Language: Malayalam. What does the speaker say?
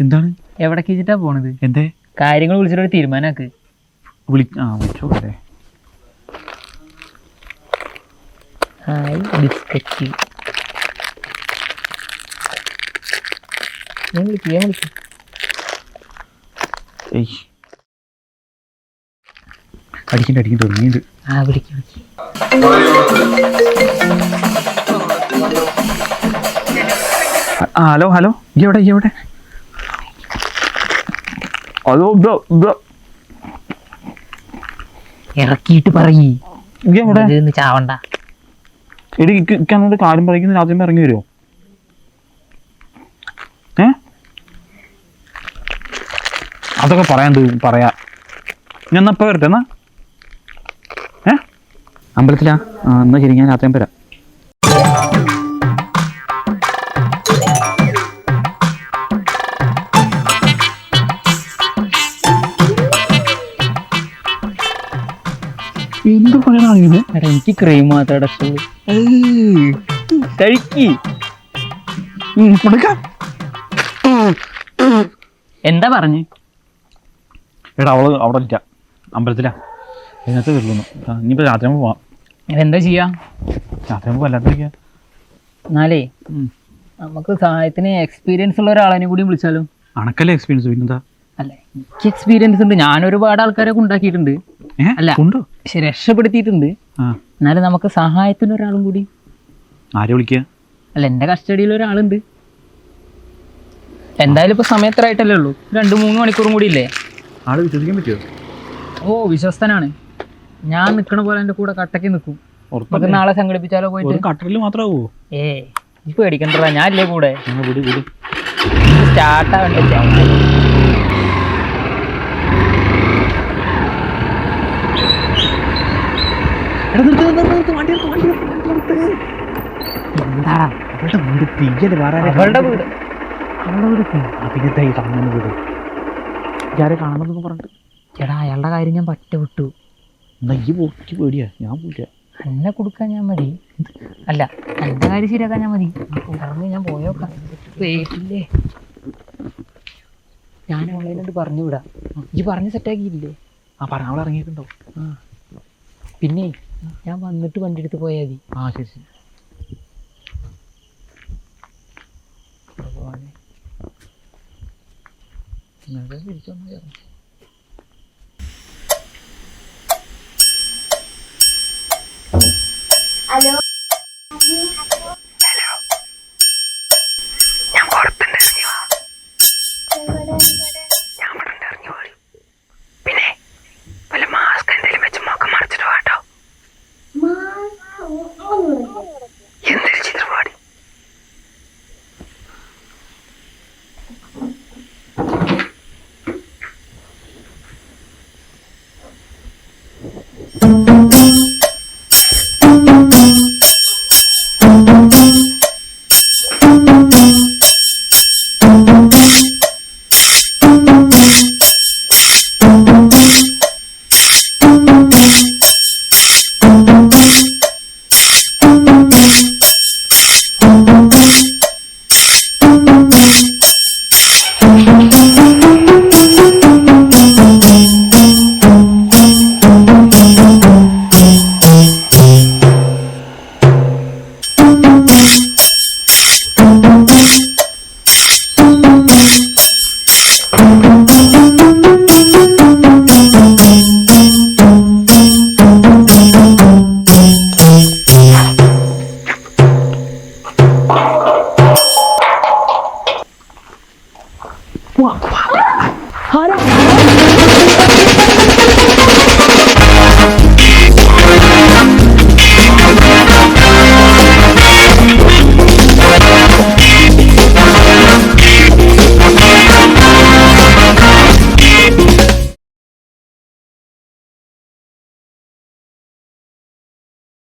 എന്താണ്? എവിടേക്ക് വെച്ചിട്ടാ പോണത്? എന്തേ? കാര്യങ്ങൾ വിളിച്ചിട്ട് തീരുമാനമാക്ക് വിളി ആ വിളിച്ചോ അല്ലേ ഹായ് ബിസ്ക്കറ്റ്. ഞാൻ വിളിക്കും ഞാൻ വിളിക്കും. ഏയ്. അടിക്കണ്ട അടിക്കണ്ട തുടങ്ങിയത് ആ വിളിക്കും വിളിക്കും. ആ ഹലോ ഹലോ. ഈ എവിടെ ഈ എവിടെ? ബ്രോ ഇറക്കിയിട്ട് പറയ്. ഇതിന്ന് ചാവണ്ട. എടി ഇക്കാന്നോട് കാര്യം പറയുന്ന രാജ്യം ഇറങ്ങി വരുമോ ഏ? അതൊക്കെ പറയാൻ തീ- പറയാ? ഞാൻ എന്നാ ഇപ്പൊ വരട്ടെ എന്നാ? ഏ? അമ്പലത്തിലാ? എന്നാ ശരി ഞാൻ രാത്രി വരാം. എന്ത് പറയണ എടാ എനിക്ക് ക്രീം മാത്രമേ ഇഷ്ടമുള്ളൂ കഴിക്ക്. കൊടുക്കാം. എന്താ പറഞ്ഞു? എടാ അവൾ അവിടെ ഇല്ല അമ്പലത്തിലാ. ഇതിനകത്ത് വരുന്നു ഇനിയിപ്പോ രാത്രി ആകുമ്പോ പോവാം. എന്താ ചെയ്യാ? രാത്രി ആകുമ്പോ വല്ലാത്തിരിക്കാം എന്നാലേ നമുക്ക് സഹായത്തിന് എക്സ്പീരിയൻസ് ഉള്ള ഒരാളെ കൂടി വിളിച്ചാലോ? അണക്കല്ലേ എക്സ്പീരിയൻസ് പിന്നെന്താ? അല്ല എനിക്ക് എക്സ്പീരിയൻസ് ഉണ്ട്. ഞാൻ ഒരുപാട് ആൾക്കാരൊക്കെ ഉണ്ടാക്കിയിട്ടുണ്ട്. അല്ല. ഉണ്ടോ? പക്ഷെ രക്ഷപ്പെടുത്തിയിട്ടുണ്ട്. എന്നാലും നമുക്ക് സഹായത്തിന് ഒരാളും കൂടി. ആരെ വിളിക്കുക അല്ല എന്റെ കസ്റ്റഡിയിൽ ഒരാളുണ്ട്. എന്തായാലും ഇപ്പൊ സമയത്തരായിട്ടല്ലേ ഉള്ളൂ? രണ്ട് മൂന്ന് മണിക്കൂറും കൂടി ഇല്ലേ? ആൾ വിശ്വസിക്കാൻ പറ്റുമോ ഓ വിശ്വസ്തനാണ്. ഞാൻ നിൽക്കണ പോലെ എന്റെ കൂടെ കട്ടക്ക് നിൽക്കും നമുക്ക് നാളെ സംഘടിപ്പിച്ചാലോ പോയിട്ട്? കട്ടറിൽ മാത്രമാവോ? ഏ ഈ പേടിക്കണ്ടടാ ഞാൻ ഇല്ലേ കൂടെ ഞങ്ങൾ വിട് വിട് സ്റ്റാർട്ട് ആവണ്ടേ എടാ നിർത്ത് നിർത്ത് നിർത്ത് വണ്ടി നിർത്ത് വണ്ടി നിർത്ത് വണ്ടി നിർത്ത് എന്താടാ? അവളുടെ വീട് തീയൽ വേറെ അവളുടെ. വീട്. അവളുടെ വീട് അഭിനന്ദ പിന്നെ കാണുന്ന വീട്. ഇയാരെ പറഞ്ഞിട്ട്. എടാ അയാളുടെ കാര്യം ഞാൻ പറ്റ വിട്ടു. എന്നാ ഈ പോക്ക് പേടിയാ. ഞാൻ പോയില്ല. എന്നെ കൊടുക്കാൻ ഞാൻ മതി. അല്ല എന്റെ കാര്യം ശരിയാക്കാൻ ഞാൻ മതി. പറഞ്ഞ് ഞാൻ പോയോക്കാം. പേടില്ലേ ഞാൻ ഓൺലൈനായിട്ട് പറഞ്ഞു വിടാം. ഈ പറഞ്ഞ് സെറ്റാക്കിയില്ലേ ആ പറ അവൾ ഇറങ്ങിയിട്ടുണ്ടോ ആ. പിന്നെ? ഞാൻ വന്നിട്ട് വണ്ടി എടുത്ത് പോയാൽ മതി. ആ ശരി ശരി. ഹലോ? ഹലോ. ഞാൻ പുറത്തുണ്ടായിരുന്നു.